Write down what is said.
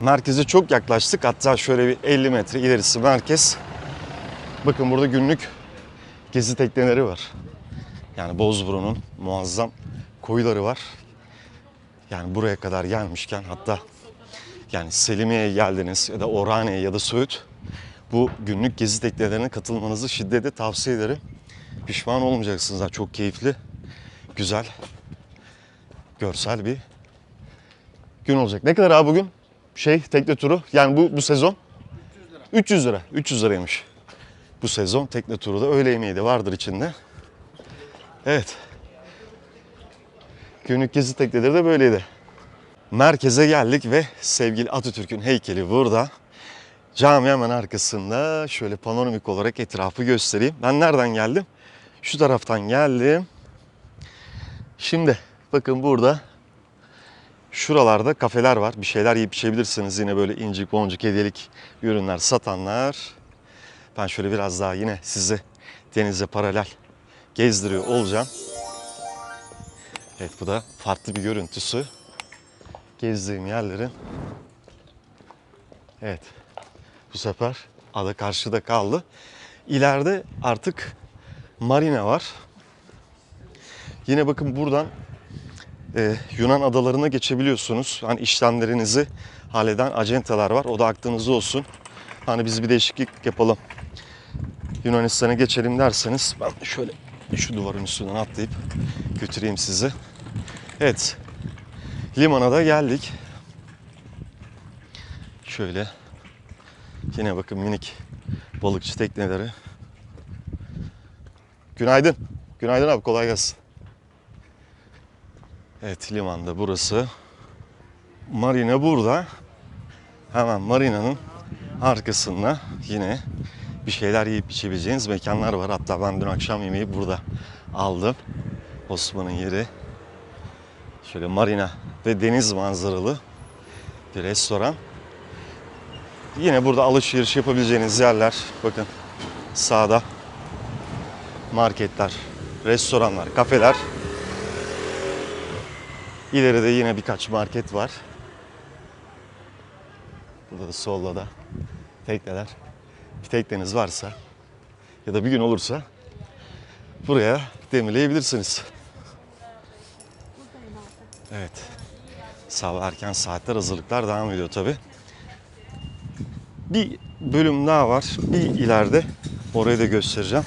Merkeze çok yaklaştık. Hatta şöyle bir 50 metre ilerisi merkez. Bakın burada günlük gezi tekneleri var. Yani Bozburun'un muazzam koyları var. Yani buraya kadar gelmişken hatta yani Selimiye'ye geldiniz ya da Orhane'ye ya da Söğüt bu günlük gezi teknelerine katılmanızı şiddetle tavsiye ederim. Pişman olmayacaksınız. Çok keyifli, güzel, görsel bir gün olacak. Ne kadar abi bugün? Şey tekne turu yani bu bu sezon 300 lira. 300 liraymış. Bu sezon tekne turu da öğle yemeği vardır içinde. Evet. Günlük gezi tekneleri de böyleydi. Merkeze geldik ve sevgili Atatürk'ün heykeli burada. Cami hemen arkasında şöyle panoramik olarak etrafı göstereyim. Ben nereden geldim? Şu taraftan geldim. Şimdi bakın burada şuralarda kafeler var. Bir şeyler yiyip içebilirsiniz. Yine böyle incik boncuk hediyelik ürünler satanlar. Ben şöyle biraz daha yine sizi denize paralel gezdiriyor olacağım. Evet bu da farklı bir görüntüsü. Gezdiğim yerlerin. Evet bu sefer ada karşıda kaldı. İleride artık marina var. Yine bakın buradan e, Yunan adalarına geçebiliyorsunuz. Hani işlemlerinizi halleden acentalar var. O da aklınızda olsun. Hani biz bir değişiklik yapalım. Yunanistan'a geçelim derseniz ben şöyle şu duvarın üstünden atlayıp götüreyim sizi. Evet. Limana da geldik. Şöyle yine bakın minik balıkçı tekneleri. Günaydın. Günaydın abi kolay gelsin. Evet limanda burası. Marina burada. Hemen marinanın arkasında yine bir şeyler yiyip içebileceğiniz mekanlar var. Hatta ben dün akşam yemeği burada aldım. Osman'ın yeri. Şöyle marina ve deniz manzaralı bir restoran. Yine burada alışveriş yapabileceğiniz yerler. Bakın sağda marketler, restoranlar, kafeler. İleride yine birkaç market var. Burada da solda da tekneler. Bir tekneniz varsa ya da bir gün olursa buraya demirleyebilirsiniz. Evet. Sabah erken saatler hazırlıklar devam ediyor tabi. Bir bölüm daha var. Bir ileride orayı da göstereceğim.